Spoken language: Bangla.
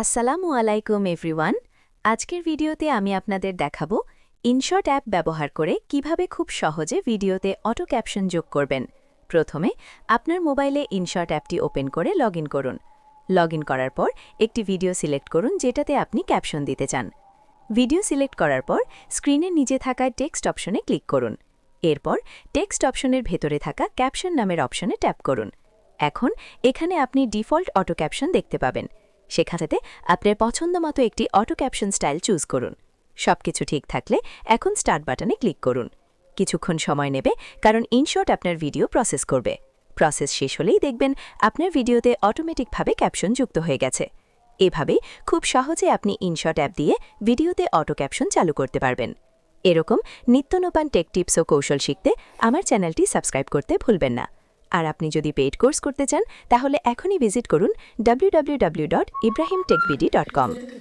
আসসালামু আলাইকুম, এভরিওয়ান। আজকের ভিডিওতে আমি আপনাদের দেখাবো ইনশট অ্যাপ ব্যবহার করে কীভাবে খুব সহজে ভিডিওতে অটো ক্যাপশন যোগ করবেন। প্রথমে আপনার মোবাইলে ইনশট অ্যাপটি ওপেন করে লগ করুন। লগ করার পর একটি ভিডিও সিলেক্ট করুন যেটাতে আপনি ক্যাপশন দিতে চান। ভিডিও সিলেক্ট করার পর স্ক্রিনের নিচে থাকা টেক্সট অপশনে ক্লিক করুন। এরপর টেক্সট অপশনের ভেতরে থাকা ক্যাপশন নামের অপশনে ট্যাপ করুন। এখন এখানে আপনি ডিফল্ট অটো ক্যাপশন দেখতে পাবেন। সেখানেতে আপনার পছন্দ মতো একটি অটো ক্যাপশন স্টাইল চুজ করুন। সবকিছু ঠিক থাকলে এখন স্টার্ট বাটনে ক্লিক করুন। কিছুক্ষণ সময় নেবে, কারণ ইনশর্ট আপনার ভিডিও প্রসেস করবে। প্রসেস শেষ হলেই দেখবেন আপনার ভিডিওতে অটোমেটিকভাবে ক্যাপশন যুক্ত হয়ে গেছে। এভাবেই খুব সহজে আপনি ইনশর্ট অ্যাপ দিয়ে ভিডিওতে অটো ক্যাপশন চালু করতে পারবেন। এরকম নিত্যনূপান টেক টিপস ও কৌশল শিখতে আমার চ্যানেলটি সাবস্ক্রাইব করতে ভুলবেন না। আর আপনি যদি পেইড কোর্স করতে চান তাহলে এখনই ভিজিট করুন www.ibrahimtechbd.com